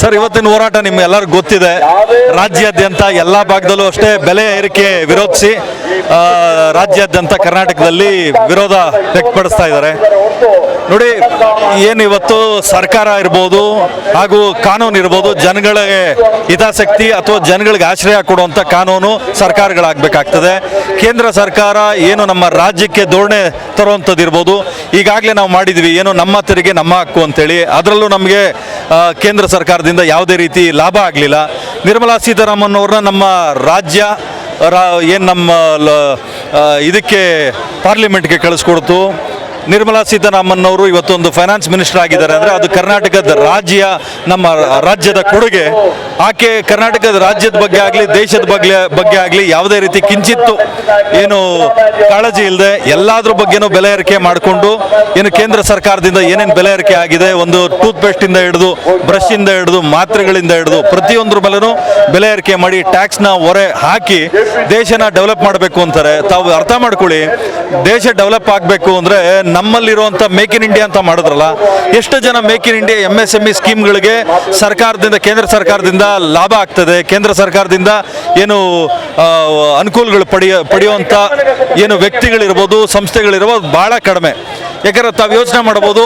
Sir ಇವತ್ತಿನ ಹೋರಾಟ ನಿಮ್ಗೆ ಎಲ್ಲರಿಗೂ ಗೊತ್ತಿದೆ. ರಾಜ್ಯಾದ್ಯಂತ ಎಲ್ಲಾ ಭಾಗದಲ್ಲೂ ಅಷ್ಟೇ ಬೆಲೆ ಏರಿಕೆ ವಿರೋಧಿಸಿ ರಾಜ್ಯಾದ್ಯಂತ ಕರ್ನಾಟಕದಲ್ಲಿ ವಿರೋಧ ವ್ಯಕ್ತಪಡಿಸ್ತಾ ಇದ್ದಾರೆ. ನೋಡಿ, ಏನು ಇವತ್ತು ಸರ್ಕಾರ ಇರ್ಬೋದು ಹಾಗೂ ಕಾನೂನು ಇರ್ಬೋದು, ಜನಗಳಿಗೆ ಹಿತಾಸಕ್ತಿ ಅಥವಾ ಜನಗಳಿಗೆ ಆಶ್ರಯ ಕೊಡುವಂಥ ಕಾನೂನು ಸರ್ಕಾರಗಳಾಗಬೇಕಾಗ್ತದೆ. ಕೇಂದ್ರ ಸರ್ಕಾರ ಏನು ನಮ್ಮ ರಾಜ್ಯಕ್ಕೆ ಧೋರಣೆ ತರುವಂಥದ್ದು ಇರ್ಬೋದು, ಈಗಾಗಲೇ ನಾವು ಮಾಡಿದ್ವಿ, ಏನು ನಮ್ಮ ತೆರಿಗೆ ನಮ್ಮ ಹಕ್ಕು ಅಂತೇಳಿ. ಅದರಲ್ಲೂ ನಮಗೆ ಕೇಂದ್ರ ಸರ್ಕಾರದಿಂದ ಯಾವುದೇ ರೀತಿ ಲಾಭ ಆಗಲಿಲ್ಲ. ನಿರ್ಮಲಾ ಸೀತಾರಾಮನ್ ಅವ್ರನ್ನ ನಮ್ಮ ರಾಜ್ಯ ಏನು ನಮ್ಮ ಇದಕ್ಕೆ ಪಾರ್ಲಿಮೆಂಟ್ಗೆ ಕಳಿಸ್ಕೊಡ್ತು ನಿರ್ಮಲಾ ಸೀತಾರಾಮನ್ ಅವರು ಇವತ್ತೊಂದು ಫೈನಾನ್ಸ್ ಮಿನಿಸ್ಟರ್ ಆಗಿದ್ದಾರೆ ಅಂದರೆ ಅದು ಕರ್ನಾಟಕದ ರಾಜ್ಯ, ನಮ್ಮ ರಾಜ್ಯದ ಕೊಡುಗೆ. ಆಕೆ ಕರ್ನಾಟಕದ ರಾಜ್ಯದ ಬಗ್ಗೆ ಆಗಲಿ, ದೇಶದ ಬಗ್ಗೆ ಬಗ್ಗೆ ಆಗಲಿ ಯಾವುದೇ ರೀತಿ ಕಿಂಚಿತ್ತು ಏನು ಕಾಳಜಿ ಇಲ್ಲದೆ ಎಲ್ಲಾದ್ರ ಬಗ್ಗೆನೂ ಬೆಲೆ ಏರಿಕೆ ಮಾಡಿಕೊಂಡು ಏನು ಕೇಂದ್ರ ಸರ್ಕಾರದಿಂದ ಏನೇನು ಬೆಲೆ ಏರಿಕೆ ಆಗಿದೆ, ಒಂದು ಟೂತ್ ಪೇಸ್ಟಿಂದ ಹಿಡಿದು ಇಂದ ಹಿಡಿದು, ಮಾತ್ರೆಗಳಿಂದ ಹಿಡಿದು, ಪ್ರತಿಯೊಂದ್ರ ಮೇಲೂ ಬೆಲೆ ಏರಿಕೆ ಮಾಡಿ ಟ್ಯಾಕ್ಸ್ನ ಹೊರೆ ಹಾಕಿ ದೇಶನ ಡೆವಲಪ್ ಮಾಡಬೇಕು ಅಂತಾರೆ. ತಾವು ಅರ್ಥ ಮಾಡ್ಕೊಳ್ಳಿ, ದೇಶ ಡೆವಲಪ್ ಆಗಬೇಕು ಅಂದರೆ ನಮ್ಮಲ್ಲಿರುವಂಥ ಮೇಕ್ ಇನ್ ಇಂಡಿಯಾ ಅಂತ ಮಾಡಿದ್ರಲ್ಲ, ಎಷ್ಟು ಜನ make in India M S M E ಸ್ಕೀಮ್ಗಳಿಗೆ ಸರ್ಕಾರದಿಂದ, ಕೇಂದ್ರ ಸರ್ಕಾರದಿಂದ ಲಾಭ ಆಗ್ತದೆ, ಕೇಂದ್ರ ಸರ್ಕಾರದಿಂದ ಏನು ಅನುಕೂಲಗಳು ಪಡೆಯ, ಪಡೆಯುವಂಥ ಏನು ವ್ಯಕ್ತಿಗಳಿರ್ಬೋದು, ಸಂಸ್ಥೆಗಳಿರ್ಬೋದು ಭಾಳ ಕಡಿಮೆ. ಯಾಕಂದ್ರೆ ತಾವು ಯೋಚನೆ ಮಾಡ್ಬೋದು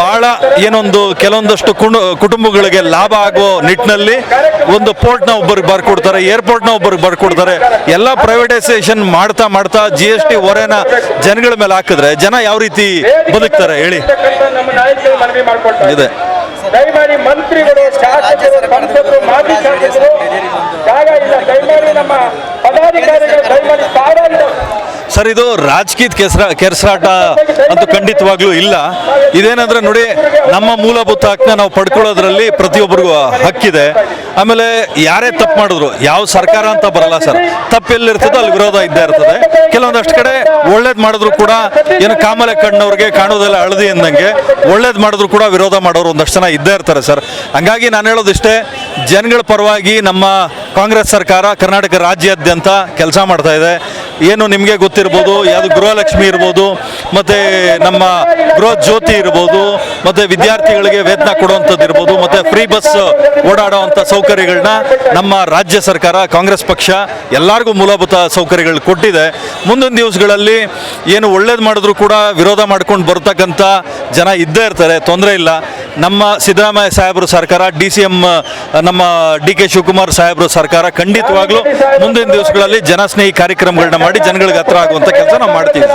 ಬಹಳ ಏನೊಂದು ಕೆಲವೊಂದಷ್ಟು ಕುಟುಂಬಗಳಿಗೆ ಲಾಭ ಆಗೋ ನಿಟ್ಟಿನಲ್ಲಿ ಒಂದು ಪೋರ್ಟ್ನ ಒಬ್ಬರಿಗೆ ಬರ್ಕೊಡ್ತಾರೆ, ಏರ್ಪೋರ್ಟ್ನ ಒಬ್ಬರಿಗೆ ಬರ್ಕೊಡ್ತಾರೆ. ಎಲ್ಲ ಪ್ರೈವೇಟೈಸೇಷನ್ ಮಾಡ್ತಾ ಮಾಡ್ತಾ ಜಿ ಎಸ್ ಟಿ ಹೊರೆನ ಜನಗಳ ಮೇಲೆ ಹಾಕಿದ್ರೆ ಜನ ಯಾವ ರೀತಿ ಬದುಕ್ತಾರೆ ಹೇಳಿ. ಇದೆ. ದಯಮಾಡಿ ಮಂತ್ರಿಗಳು, ಶಾಸಕರು ಮಾಜಿ ಶಾಸಕರು, ಜಾಗ ಇಲ್ಲ. ದಯಮಾಡಿ ನಮ್ಮ ಸಾರಾಂಶ ಸರ್, ಇದು ರಾಜಕೀಯ ಕೆಸರ, ಕೆಸರಾಟ ಅಂತೂ ಖಂಡಿತವಾಗ್ಲೂ ಇಲ್ಲ. ಇದೇನಂದ್ರೆ ನೋಡಿ, ನಮ್ಮ ಮೂಲಭೂತ ಹಕ್ಕನ್ನ ನಾವು ಪಡ್ಕೊಳ್ಳೋದ್ರಲ್ಲಿ ಪ್ರತಿಯೊಬ್ಬರಿಗೂ ಹಕ್ಕಿದೆ. ಆಮೇಲೆ ಯಾರೇ ತಪ್ಪು ಮಾಡಿದ್ರು, ಯಾವ ಸರ್ಕಾರ ಅಂತ ಬರಲ್ಲ ಸರ್. ತಪ್ಪು ಎಲ್ಲಿರ್ತದೋ ಅಲ್ಲಿ ವಿರೋಧ ಇದ್ದೇ ಇರ್ತದೆ. ಕೆಲವೊಂದಷ್ಟು ಕಡೆ ಒಳ್ಳೇದು ಮಾಡಿದ್ರು ಕೂಡ ಏನು ಕಾಮಲೆ ಕಣ್ಣವ್ರಿಗೆ ಕಾಣೋದೆಲ್ಲ ಹಳದಿ ಅಂದಂಗೆ, ಒಳ್ಳೇದು ಮಾಡಿದ್ರು ಕೂಡ ವಿರೋಧ ಮಾಡೋರು ಒಂದಷ್ಟು ಜನ ಇದ್ದೇ ಇರ್ತಾರೆ ಸರ್. ಹಂಗಾಗಿ ನಾನು ಹೇಳೋದಿಷ್ಟೇ, ಜನಗಳ ಪರವಾಗಿ ನಮ್ಮ ಕಾಂಗ್ರೆಸ್ ಸರ್ಕಾರ ಕರ್ನಾಟಕ ರಾಜ್ಯಾದ್ಯಂತ ಕೆಲಸ ಮಾಡ್ತಾ ಇದೆ. ಏನು ನಿಮಗೆ ಗೊತ್ತಿರ್ಬೋದು, ಯಾವುದು ಗೃಹಲಕ್ಷ್ಮಿ ಇರ್ಬೋದು, ಮತ್ತು ನಮ್ಮ ಗೃಹ ಜ್ಯೋತಿ ಇರ್ಬೋದು, ಮತ್ತು ವಿದ್ಯಾರ್ಥಿಗಳಿಗೆ ವೇತನ ಕೊಡುವಂಥದ್ದು ಇರ್ಬೋದು, ಮತ್ತು ಫ್ರೀ ಬಸ್ ಓಡಾಡುವಂಥ ಸೌಕರ್ಯಗಳನ್ನ ನಮ್ಮ ರಾಜ್ಯ ಸರ್ಕಾರ, ಕಾಂಗ್ರೆಸ್ ಪಕ್ಷ ಎಲ್ಲರಿಗೂ ಮೂಲಭೂತ ಸೌಕರ್ಯಗಳು ಕೊಟ್ಟಿದೆ. ಮುಂದಿನ ದಿವಸಗಳಲ್ಲಿ ಏನು ಒಳ್ಳೇದು ಮಾಡಿದ್ರು ಕೂಡ ವಿರೋಧ ಮಾಡ್ಕೊಂಡು ಬರ್ತಕ್ಕಂಥ ಜನ ಇದ್ದೇ ಇರ್ತಾರೆ, ತೊಂದರೆ ಇಲ್ಲ. ನಮ್ಮ ಸಿದ್ದರಾಮಯ್ಯ ಸಾಹೇಬರು ಸರ್ಕಾರ, ಡಿ ಸಿ ಎಂ ನಮ್ಮ ಡಿ ಕೆ ಶಿವಕುಮಾರ್ ಸಾಹೇಬರು ಸರ್ಕಾರ ಖಂಡಿತವಾಗ್ಲೂ ಮುಂದಿನ ದಿವಸಗಳಲ್ಲಿ ಜನಸ್ನೇಹಿ ಕಾರ್ಯಕ್ರಮಗಳನ್ನ ಮಾಡಿ ಜನಗಳಿಗೆ ಹತ್ರ ಆಗುವಂಥ ಕೆಲಸ ನಾವು ಮಾಡ್ತೀವಿ.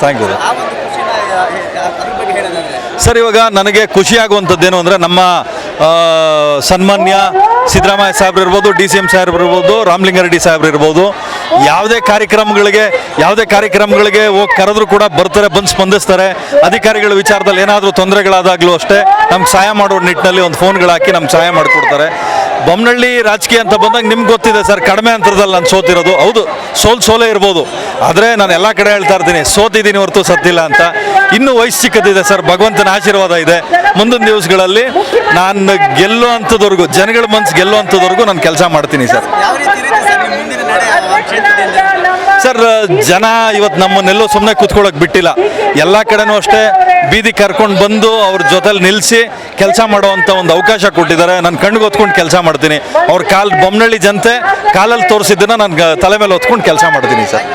ಥ್ಯಾಂಕ್ ಯು ಸರ್, ಇವಾಗ ನನಗೆ ಖುಷಿಯಾಗುವಂಥದ್ದೇನು ಅಂದರೆ ನಮ್ಮ ಸನ್ಮಾನ್ಯ ಸಿದ್ದರಾಮಯ್ಯ ಸಾಹೇಬ್ರು ಇರ್ಬೋದು, ಡಿ ಸಿ ಎಂ ಸಾಹೇಬ್ರು ಇರ್ಬೋದು ರಾಮಲಿಂಗಾರೆಡ್ಡಿ ಸಾಹೇಬ್ರು ಇರ್ಬೋದು. ಯಾವುದೇ ಕಾರ್ಯಕ್ರಮಗಳಿಗೆ ಯಾವುದೇ ಕಾರ್ಯಕ್ರಮಗಳಿಗೆ ಹೋಗಿ ಕರೆದ್ರು ಕೂಡ ಬರ್ತಾರೆ, ಬಂದು ಸ್ಪಂದಿಸ್ತಾರೆ. ಅಧಿಕಾರಿಗಳ ವಿಚಾರದಲ್ಲಿ ಏನಾದರೂ ತೊಂದರೆಗಳಾದಾಗಲೂ ಅಷ್ಟೇ, ನಮ್ಗೆ ಸಹಾಯ ಮಾಡೋ ನಿಟ್ಟಿನಲ್ಲಿ ಒಂದು ಫೋನ್ಗಳು ಹಾಕಿ ನಮ್ಗೆ ಸಹಾಯ ಮಾಡಿಕೊಡ್ತಾರೆ. ಬೊಮ್ಮನಹಳ್ಳಿ ರಾಜಕೀಯ ಅಂತ ಬಂದಾಗ ನಿಮ್ಗೆ ಗೊತ್ತಿದೆ ಸರ್, ಕಡಿಮೆ ಅಂತರದಲ್ಲಿ ನಾನು ಸೋತಿರೋದು. ಹೌದು, ಸೋಲ್ ಸೋಲೇ ಇರ್ಬೋದು. ಆದರೆ ನಾನು ಎಲ್ಲ ಕಡೆ ಹೇಳ್ತಾ ಇರ್ತೀನಿ, ಸೋತಿದ್ದೀನಿ ಹೊರತು ಸತ್ತಿಲ್ಲ ಅಂತ. ಇನ್ನೂ ವಯಸ್ಸು ಸಿಕ್ಕದಿದೆ ಸರ್, ಭಗವಂತನ ಆಶೀರ್ವಾದ ಇದೆ. ಮುಂದಿನ ದಿವಸಗಳಲ್ಲಿ ನಾನು ಗೆಲ್ಲೋ ಅಂಥದ್ವರೆಗೂ ಜನಗಳ ಮನ್ಸು ಗೆಲ್ಲೋ ಅಂಥದ್ವರೆಗೂ ನಾನು ಕೆಲಸ ಮಾಡ್ತೀನಿ ಸರ್. ಸರ್, ಜನ ಇವತ್ತು ನಮ್ಮನ್ನೆಲ್ಲೋ ಸುಮ್ಮನೆ ಕೂತ್ಕೊಳ್ಳೋಕೆ ಬಿಟ್ಟಿಲ್ಲ. ಎಲ್ಲ ಕಡೆನೂ ಅಷ್ಟೇ ಬೀದಿ ಕರ್ಕೊಂಡು ಬಂದು ಅವ್ರ ಜೊತೆಲಿ ನಿಲ್ಲಿಸಿ ಕೆಲಸ ಮಾಡುವಂಥ ಒಂದು ಅವಕಾಶ ಕೊಟ್ಟಿದ್ದಾರೆ. ನಾನು ಕಣ್ಣಿಗೆ ಹೊತ್ಕೊಂಡು ಕೆಲಸ ಮಾಡ್ತೀನಿ. ಅವ್ರ ಕಾಲ್ ಬೊಮ್ಮನಳ್ಳಿ ಜನತೆ ಕಾಲಲ್ಲಿ ತೋರಿಸಿದ್ದನ್ನು ನಾನು ತಲೆ ಮೇಲೆ ಹೊತ್ಕೊಂಡು ಕೆಲಸ ಮಾಡ್ತೀನಿ ಸರ್.